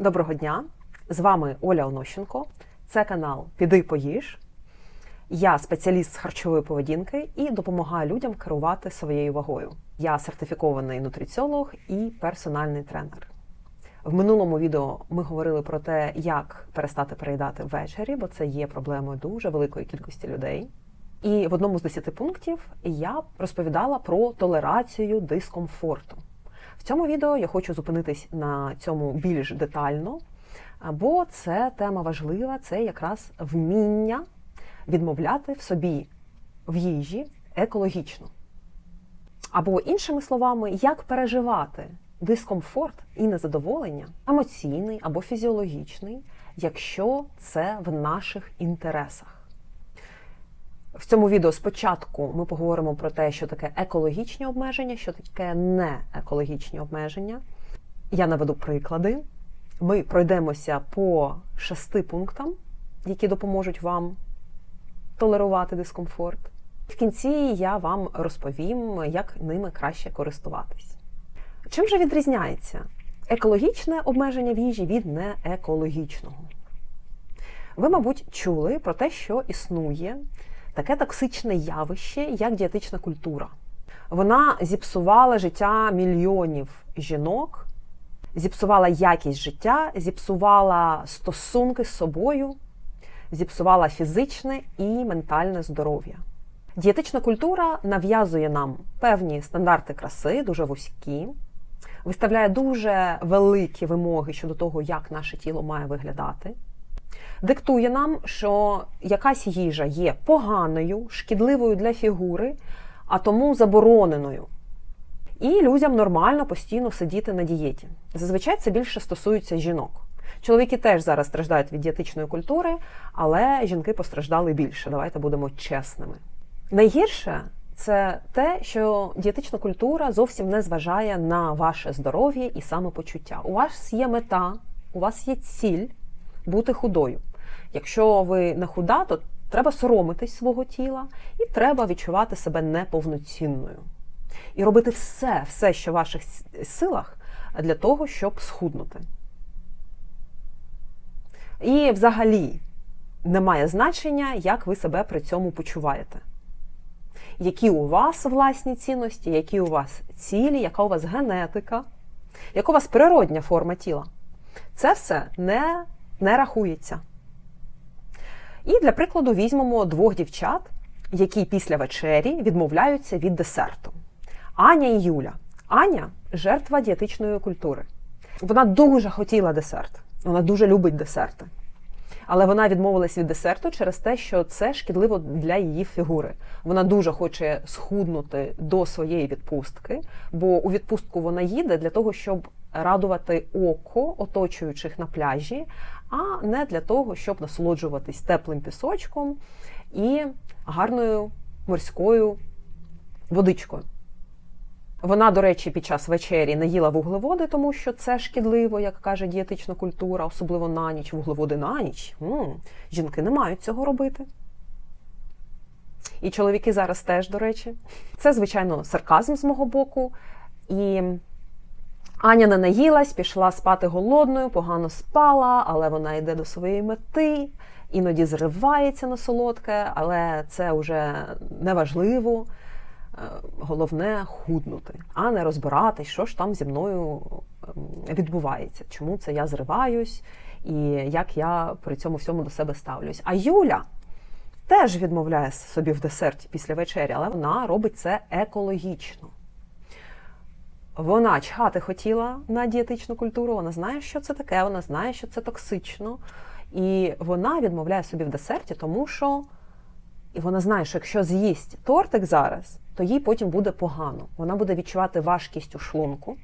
Доброго дня! З вами Оля Онощенко. Це канал Піди поїж. Я спеціаліст з харчової поведінки і допомагаю людям керувати своєю вагою. Я сертифікований нутриціолог і персональний тренер. В минулому відео ми говорили про те, як перестати переїдати ввечері, бо це є проблемою дуже великої кількості людей. І в одному з десяти пунктів я розповідала про толерацію дискомфорту. Цьому відео я хочу зупинитись на цьому більш детально, бо це тема важлива, це якраз вміння відмовляти в собі в їжі екологічно. Або, іншими словами, як переживати дискомфорт і незадоволення, емоційний або фізіологічний, якщо це в наших інтересах. В цьому відео спочатку ми поговоримо про те, що таке екологічні обмеження, що таке не екологічні обмеження. Я наведу приклади. Ми пройдемося по шести пунктам, які допоможуть вам толерувати дискомфорт. В кінці я вам розповім, як ними краще користуватись. Чим же відрізняється екологічне обмеження в їжі від неекологічного? Ви, мабуть, чули про те, що існує таке токсичне явище, як дієтична культура. Вона зіпсувала життя мільйонів жінок, зіпсувала якість життя, зіпсувала стосунки з собою, зіпсувала фізичне і ментальне здоров'я. Дієтична культура нав'язує нам певні стандарти краси, дуже вузькі, виставляє дуже великі вимоги щодо того, як наше тіло має виглядати диктує нам, що якась їжа є поганою, шкідливою для фігури, а тому забороненою. І людям нормально постійно сидіти на дієті. Зазвичай це більше стосується жінок. Чоловіки теж зараз страждають від дієтичної культури, але жінки постраждали більше. Давайте будемо чесними. Найгірше це те, що дієтична культура зовсім не зважає на ваше здоров'я і самопочуття. У вас є мета, у вас є ціль бути худою. Якщо ви не худа, то треба соромитись свого тіла і треба відчувати себе неповноцінною. І робити все, все, що в ваших силах, для того, щоб схуднути. І взагалі немає значення, як ви себе при цьому почуваєте. Які у вас власні цінності, які у вас цілі, яка у вас генетика, яка у вас природня форма тіла. Це все не, не рахується. І для прикладу візьмемо двох дівчат, які після вечері відмовляються від десерту. Аня і Юля. Аня жертва дієтичної культури. Вона дуже хотіла десерт, вона дуже любить десерти. Але вона відмовилась від десерту через те, що це шкідливо для її фігури. Вона дуже хоче схуднути до своєї відпустки, бо у відпустку вона їде для того, щоб радувати око оточуючих на пляжі, а не для того, щоб насолоджуватись теплим пісочком і гарною морською водичкою. Вона, до речі, під час вечері не їла вуглеводи, тому що це шкідливо, як каже дієтична культура, особливо на ніч, вуглеводи на ніч. М -м, жінки не мають цього робити. І чоловіки зараз теж, до речі. Це, звичайно, сарказм з мого боку. І Аня не наїлась, пішла спати голодною, погано спала, але вона йде до своєї мети, іноді зривається на солодке, але це вже неважливо. Е, головне худнути, а не розбиратись, що ж там зі мною ем, відбувається, чому це я зриваюсь і як я при цьому всьому до себе ставлюсь. А Юля теж відмовляє собі в десерті після вечері, але вона робить це екологічно. Вона чхати хотіла на дієтичну культуру, вона знає, що це таке, вона знає, що це токсично. І вона відмовляє собі в десерті, тому що і вона знає, що якщо з'їсть тортик зараз, то їй потім буде погано. Вона буде відчувати важкість у шлунку.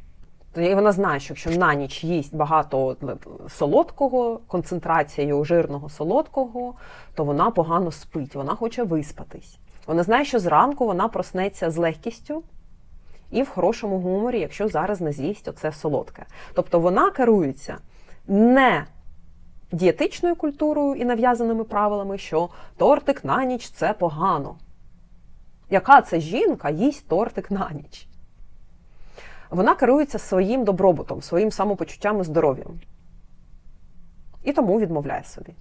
І вона знає, що якщо на ніч їсть багато солодкого, концентрацією жирного солодкого, то вона погано спить, вона хоче виспатись. Вона знає, що зранку вона проснеться з легкістю і в хорошому гуморі, якщо зараз не з'їсть оце солодке. Тобто вона керується не дієтичною культурою і нав'язаними правилами, що тортик на ніч це погано. Яка це жінка їсть тортик на ніч? Вона керується своїм добробутом, своїм самопочуттям і здоров'ям. і тому відмовляє собі.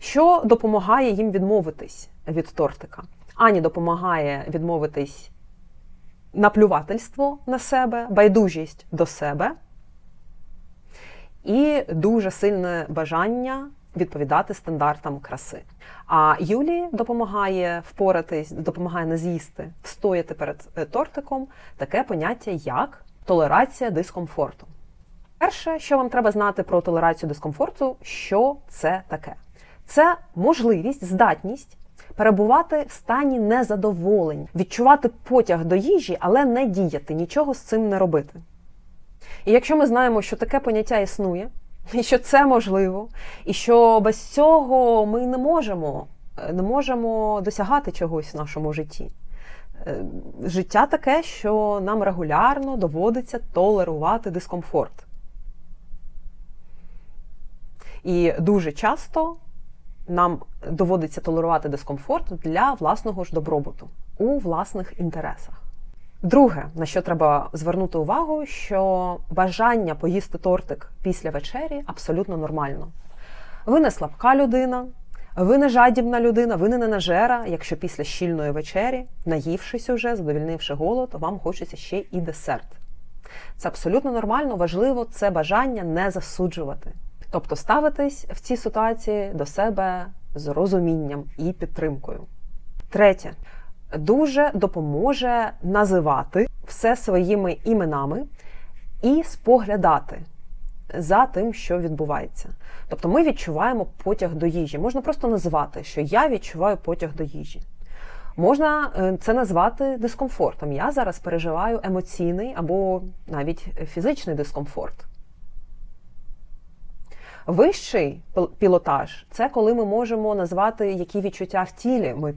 Що допомагає їм відмовитись від тортика? Ані допомагає відмовитись наплювательство на себе, байдужість до себе і дуже сильне бажання відповідати стандартам краси. А Юлії допомагає впоратись, допомагає не з'їсти, встояти перед е, тортиком таке поняття, як толерація дискомфорту. Перше, що вам треба знати про толерацію дискомфорту, що це таке? Це можливість, здатність перебувати в стані незадоволень, відчувати потяг до їжі, але не діяти, нічого з цим не робити. І якщо ми знаємо, що таке поняття існує, і що це можливо, і що без цього ми не можемо, е, не можемо досягати чогось в нашому житті. Е, Життя таке, що нам регулярно доводиться толерувати дискомфорт. І дуже часто нам доводиться толерувати дискомфорт для власного ж добробуту у власних інтересах. Друге, на що треба звернути увагу, що бажання поїсти тортик після вечері абсолютно нормально. Ви не слабка людина, ви не жадібна людина, ви не ненажера, якщо після щільної вечері, наївшись уже, задовільнивши голод, вам хочеться ще і десерт. Це абсолютно нормально, важливо це бажання не засуджувати. Тобто ставитись в цій ситуації до себе з розумінням і підтримкою. Третє, дуже допоможе називати все своїми іменами і споглядати за тим, що відбувається. Тобто ми відчуваємо потяг до їжі. Можна просто назвати, що я відчуваю потяг до їжі. Можна е, це назвати дискомфортом. Я зараз переживаю емоційний або навіть фізичний дискомфорт. Вищий пілотаж це коли ми можемо назвати, які відчуття в тілі ми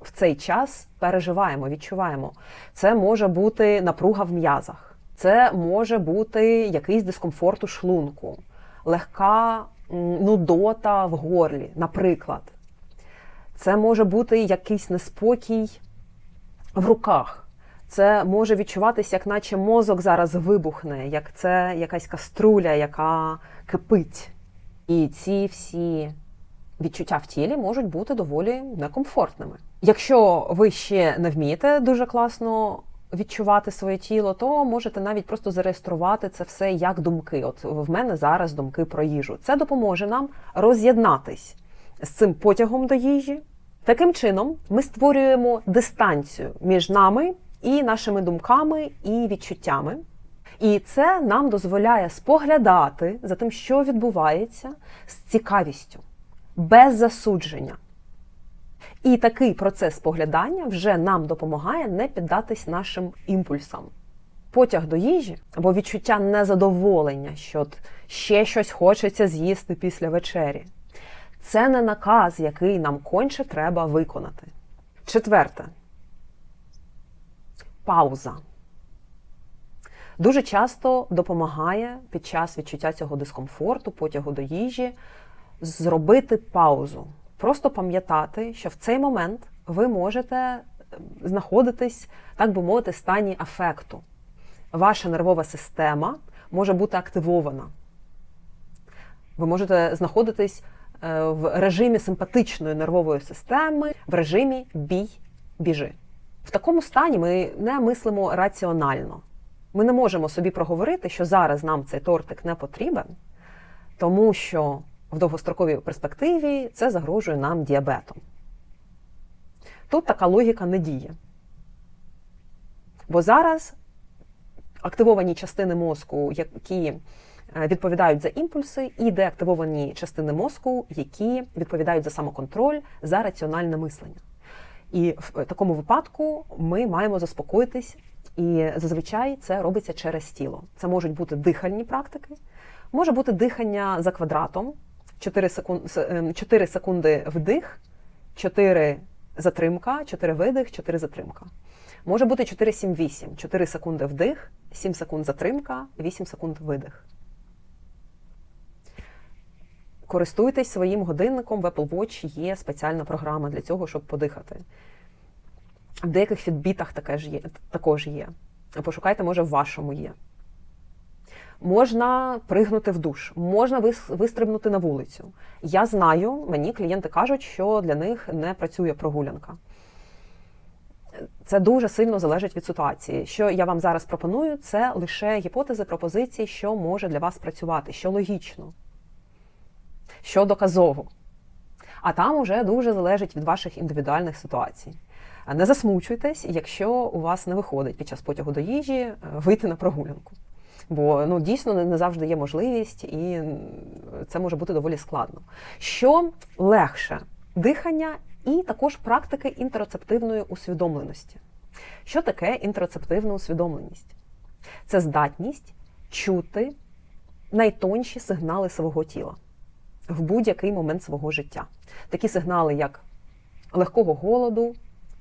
в цей час переживаємо, відчуваємо. Це може бути напруга в м'язах, це може бути якийсь дискомфорт у шлунку, легка нудота в горлі, наприклад. Це може бути якийсь неспокій в руках. Це може відчуватися, як наче мозок зараз вибухне, як це якась каструля, яка кипить. І ці всі відчуття в тілі можуть бути доволі некомфортними. Якщо ви ще не вмієте дуже класно відчувати своє тіло, то можете навіть просто зареєструвати це все як думки. От в мене зараз думки про їжу. Це допоможе нам роз'єднатись з цим потягом до їжі. Таким чином, ми створюємо дистанцію між нами і нашими думками і відчуттями. І це нам дозволяє споглядати за тим, що відбувається з цікавістю, без засудження. І такий процес споглядання вже нам допомагає не піддатись нашим імпульсам. Потяг до їжі або відчуття незадоволення, що ще щось хочеться з'їсти після вечері. Це не наказ, який нам конче треба виконати. Четверте пауза. Дуже часто допомагає під час відчуття цього дискомфорту, потягу до їжі, зробити паузу. Просто пам'ятати, що в цей момент ви можете знаходитись, так би мовити, в стані афекту. Ваша нервова система може бути активована. Ви можете знаходитись е, в режимі симпатичної нервової системи, в режимі бій-біжи. В такому стані ми не мислимо раціонально. Ми не можемо собі проговорити, що зараз нам цей тортик не потрібен, тому що в довгостроковій перспективі це загрожує нам діабетом. Тут така логіка не діє. Бо зараз активовані частини мозку, які е, відповідають за імпульси, і деактивовані частини мозку, які відповідають за самоконтроль, за раціональне мислення. І в такому випадку ми маємо заспокоїтись, і зазвичай це робиться через тіло. Це можуть бути дихальні практики, може бути дихання за квадратом, 4 секунди, 4 секунди вдих, 4 затримка, 4 видих, 4 затримка. Може бути 4-7-8, 4 секунди вдих, 7 секунд затримка, 8 секунд видих. Користуйтесь своїм годинником, в Apple Watch є спеціальна програма для цього, щоб подихати. В деяких фідбітах таке ж є, також є. Пошукайте, може, в вашому є. Можна пригнути в душ, можна вистрибнути на вулицю. Я знаю, мені клієнти кажуть, що для них не працює прогулянка. Це дуже сильно залежить від ситуації. Що я вам зараз пропоную, це лише гіпотези, пропозиції, що може для вас працювати, що логічно, що доказово. А там уже дуже залежить від ваших індивідуальних ситуацій. Не засмучуйтесь, якщо у вас не виходить під час потягу до їжі е, вийти на прогулянку. Бо ну дійсно не- завжди є можливість, і це може бути доволі складно. Що легше дихання і також практики інтероцептивної усвідомленості. Що таке інтероцептивна усвідомленість? Це здатність чути найтонші сигнали свого тіла в будь-який момент свого життя. Такі сигнали, як легкого голоду,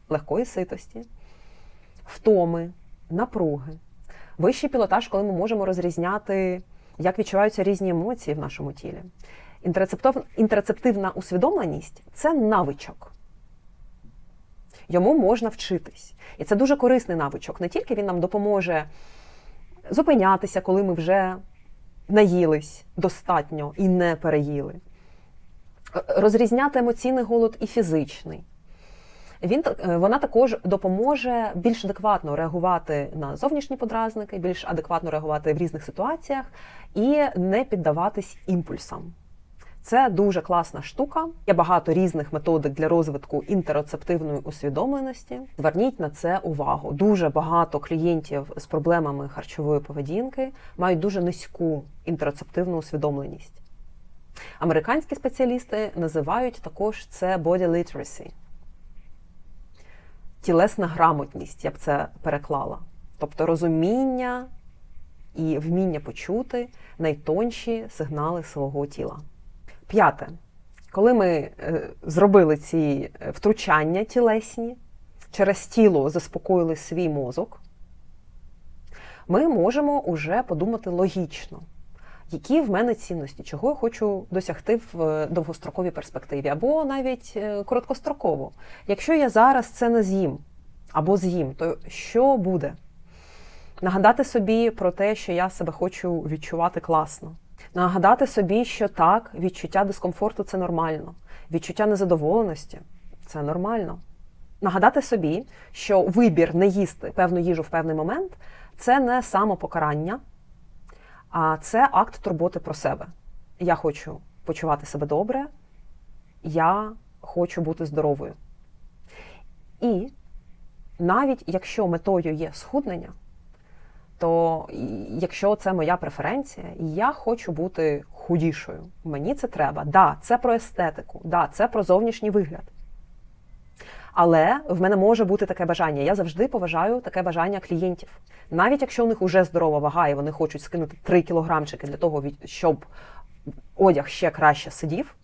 легкої ситості, втоми, напруги, вищий пілотаж, коли ми можемо розрізняти, як відчуваються різні емоції в нашому тілі. Інтерцептивна усвідомленість це навичок. Йому можна вчитись. І це дуже корисний навичок. Не тільки він нам допоможе зупинятися, коли ми вже наїлись достатньо і не переїли, Е, розрізняти емоційний голод і фізичний. Він е, вона також допоможе більш адекватно реагувати на зовнішні подразники, більш адекватно реагувати в різних ситуаціях і не піддаватись імпульсам. Це дуже класна штука. Є багато різних методик для розвитку інтероцептивної усвідомленості. Зверніть на це увагу. Дуже багато клієнтів з проблемами харчової поведінки мають дуже низьку інтероцептивну усвідомленість. Американські спеціалісти називають також це body literacy. Тілесна грамотність, я б це переклала. Тобто розуміння і вміння почути найтонші сигнали свого тіла. П'яте. Коли ми е, зробили ці е, втручання тілесні, через тіло заспокоїли свій мозок, ми можемо уже подумати логічно, які в мене цінності, чого я хочу досягти в е, довгостроковій перспективі, або навіть е, короткостроково. Якщо я зараз це не з'їм або з'їм, то що буде? Нагадати собі про те, що я себе хочу відчувати класно. Нагадати собі, що так, відчуття дискомфорту це нормально, відчуття незадоволеності це нормально. Нагадати собі, що вибір не їсти певну їжу в певний момент це не самопокарання, а це акт турботи про себе. Я хочу почувати себе добре, я хочу бути здоровою. І навіть якщо метою є схуднення, то якщо це моя преференція, я хочу бути худішою, мені це треба. Да, це про естетику, да, це про зовнішній вигляд. Але в мене може бути таке бажання. Я завжди поважаю таке бажання клієнтів. Навіть якщо у них вже здорова вага, і вони хочуть скинути 3 кілограмчики для того, щоб одяг ще краще сидів.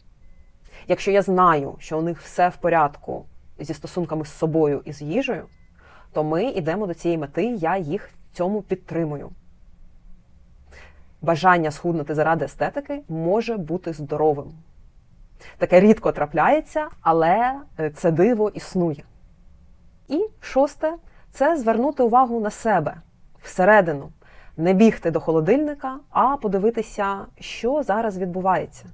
Якщо я знаю, що у них все в порядку зі стосунками з собою і з їжею, то ми йдемо до цієї мети, я їх в цьому підтримую. Бажання схуднути заради естетики може бути здоровим. Таке рідко трапляється, але е, це диво існує. І шосте це звернути увагу на себе всередину, не бігти до холодильника, а подивитися, що зараз відбувається.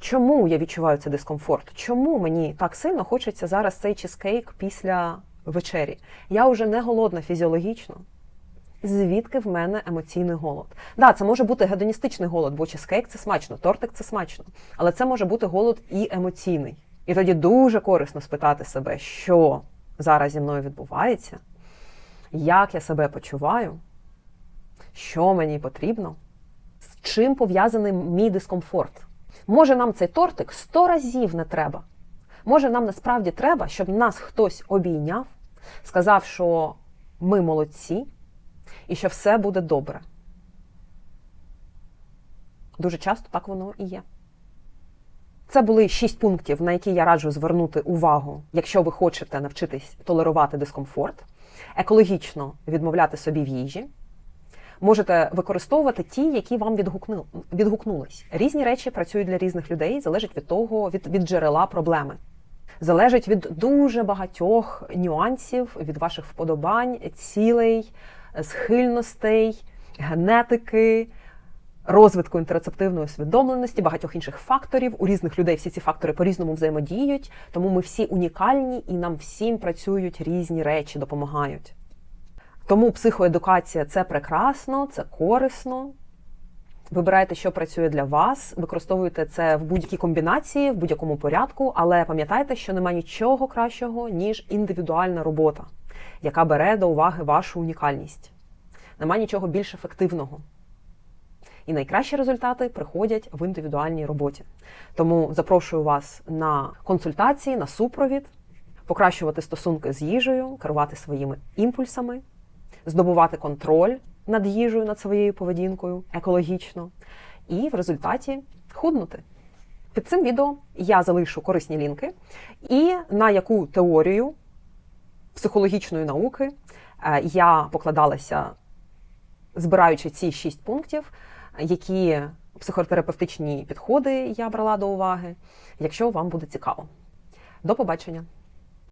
Чому я відчуваю цей дискомфорт? Чому мені так сильно хочеться зараз цей чизкейк після вечері? Я вже не голодна фізіологічно. Звідки в мене емоційний голод? Да, це може бути гедоністичний голод, бо чизкейк це смачно, тортик це смачно. Але це може бути голод і емоційний. І тоді дуже корисно спитати себе, що зараз зі мною відбувається, як я себе почуваю, що мені потрібно, з чим пов'язаний мій дискомфорт. Може, нам цей тортик сто разів не треба. Може, нам насправді треба, щоб нас хтось обійняв, сказав, що ми молодці і що все буде добре. Дуже часто так воно і є. Це були шість пунктів, на які я раджу звернути увагу, якщо ви хочете навчитись толерувати дискомфорт, екологічно відмовляти собі в їжі. Можете використовувати ті, які вам відгукну... відгукнулись. Різні речі працюють для різних людей, залежить від того, від, від джерела проблеми. Залежить від дуже багатьох нюансів, від ваших вподобань, цілей, схильностей, генетики, розвитку інтерцептивної усвідомленості, багатьох інших факторів. У різних людей всі ці фактори по-різному взаємодіють, тому ми всі унікальні і нам всім працюють різні речі, допомагають. Тому психоедукація це прекрасно, це корисно. Вибирайте, що працює для вас, використовуйте це в будь-якій комбінації, в будь-якому порядку, але пам'ятайте, що немає нічого кращого, ніж індивідуальна робота, яка бере до уваги вашу унікальність. Немає нічого більш ефективного. І найкращі результати приходять в індивідуальній роботі. Тому запрошую вас на консультації, на супровід, покращувати стосунки з їжею, керувати своїми імпульсами, здобувати контроль над їжею, над своєю поведінкою екологічно, і в результаті худнути. Під цим відео я залишу корисні лінки, і на яку теорію психологічної науки е, я покладалася, збираючи ці шість пунктів, які психотерапевтичні підходи я брала до уваги, якщо вам буде цікаво. До побачення!